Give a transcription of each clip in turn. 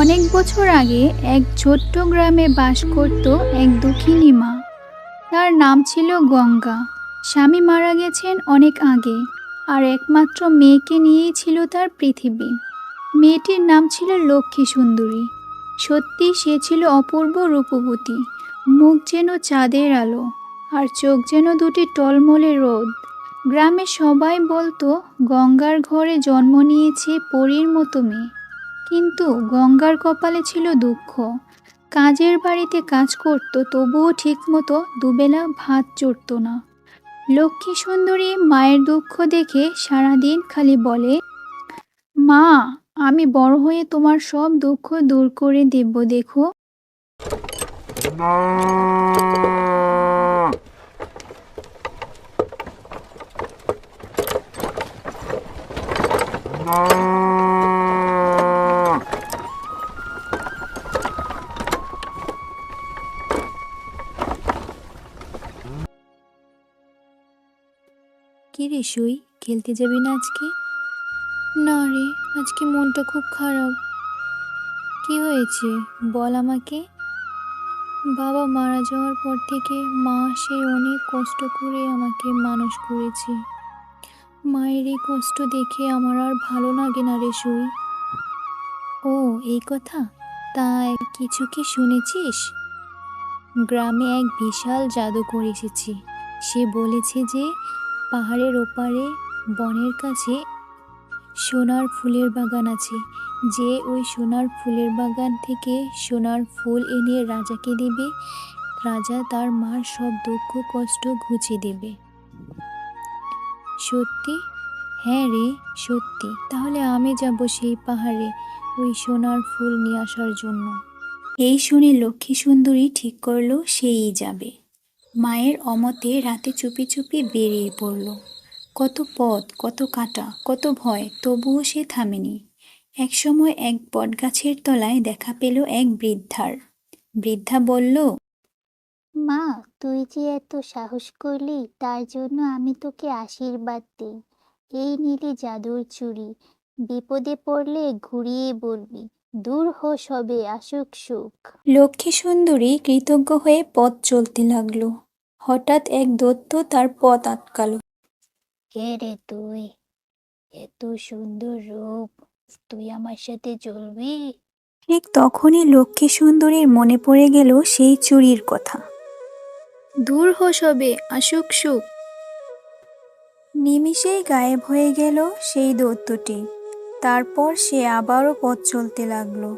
অনেক বছর আগে এক ছোট্ট গ্রামে বাস করত এক দুঃখিনী মা। তার নাম ছিল গঙ্গা। স্বামী মারা গেছেন অনেক আগে আর একমাত্র মেয়েকে নিয়েই ছিল তার পৃথিবী। মেয়েটির নাম ছিল লক্ষ্মী সুন্দরী সত্যি সে ছিল অপূর্ব রূপবতী। মুখ যেন চাঁদের আলো আর চোখ যেন দুটি টলমলে রোদ। গ্রামে সবাই বলতো, গঙ্গার ঘরে জন্ম নিয়েছে পরীর মতো মেয়ে। কিন্তু গঙ্গার কপালে ছিল দুঃখ। কাজের বাড়িতে কাজ করত, তবুও ঠিকমতো দুবেলা ভাত চড়ত না। লক্ষ্মী সুন্দরী মায়ের দুঃখ দেখে সারাদিন খালি বলে, মা, আমি বড় হয়ে তোমার সব দুঃখ দূর করে দেব, দেখো। কি রে সুই? খেলতে যাবি না আজকে? না রে, আজকে মনটা খুব খারাপ। কি হয়েছে? বল আমাকে। বাবা মারা যাওয়ার পর থেকে মা সে অনেক কষ্ট করে আমাকে মানুষ করেছে। মায়ের এই কষ্ট দেখে আমার আর ভালো লাগে না রে সুই। ও, এই কথা? তাই কিছু কি শুনেছিস? গ্রামে এক বিশাল জাদুকর এসেছে। সে বলেছে যে পাহাড়ের ওপারে বনের কাছে সোনার ফুলের বাগান আছে। যে ওই সোনার ফুলের বাগান থেকে সোনার ফুল এনে রাজাকে দেবে। রাজা তার মার সব দুঃখ, কষ্ট ঘুচে দেবে। সত্যি? হ্যাঁ রে, সত্যি। তাহলে আমি যাব সেই পাহাড়ে ওই সোনার ফুল নিয়ে আসার জন্য। এই শুনে লক্ষ্মী সুন্দরী ঠিক করল, সেই যাবে। মায়ের অমতে রাতে চুপি চুপি বেরিয়ে পড়ল। কত পথ, কত কাটা, কত ভয়, তবুও সে থামেনি। একসময় এক বটগাছের তলায় দেখা পেল এক বৃদ্ধার। বৃদ্ধা বলল, মা, তুই যে এত সাহস করলি, তার জন্য আমি তোকে আশীর্বাদ দিই। এই নিলি জাদুর চুড়ি। বিপদে পড়লে ঘুরিয়ে বলবি। দূর হো সবে আসুক সুখ। লক্ষ্মী সুন্দরী কৃতজ্ঞ হয়ে পথ চলতে লাগল। হঠাৎ এক দৈত্য তার পথ আটকালো। কে রে তুই? এত সুন্দর রূপ। তুই আমার সাথে চলবি? ঠিক তখনই লক্ষ্মী সুন্দরীর মনে পড়ে গেল সেই চুরির কথা। দূর হো সবে আসুক সুখ। নিমিষেই গায়েব হয়ে গেল সেই দৈত্যটি। তারপর সে আবারও পথ চলতে লাগল।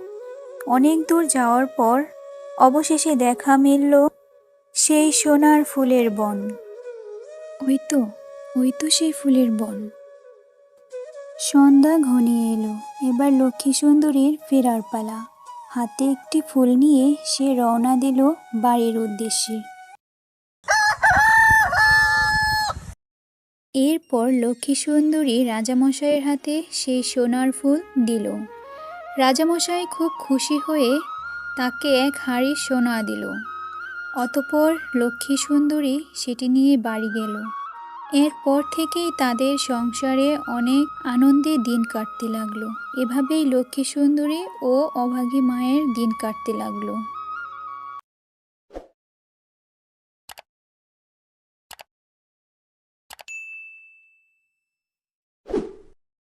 অনেক দূর যাওয়ার পর অবশেষে দেখা মিলল সেই সোনার ফুলের বন। ওই তো ওই তো সেই ফুলের বন। সন্ধ্যা ঘনিয়ে এলো, এবার লক্ষ্মী সুন্দরীর ফেরার পালা। হাতে একটি ফুল নিয়ে সে রওনা দিল বাড়ির উদ্দেশ্যে। এরপর লক্ষ্মী সুন্দরী রাজামশাইয়ের হাতে সেই সোনার ফুল দিল। রাজামশাই খুব খুশি হয়ে তাকে এক হাঁড়ি সোনা দিল। অতপর লক্ষ্মী সুন্দরী সেটি নিয়ে বাড়ি গেল। এরপর থেকেই তাদের সংসারে অনেক আনন্দে দিন কাটতে লাগল। এভাবেই লক্ষ্মী সুন্দরী ও অভাগী মায়ের দিন কাটতে লাগল।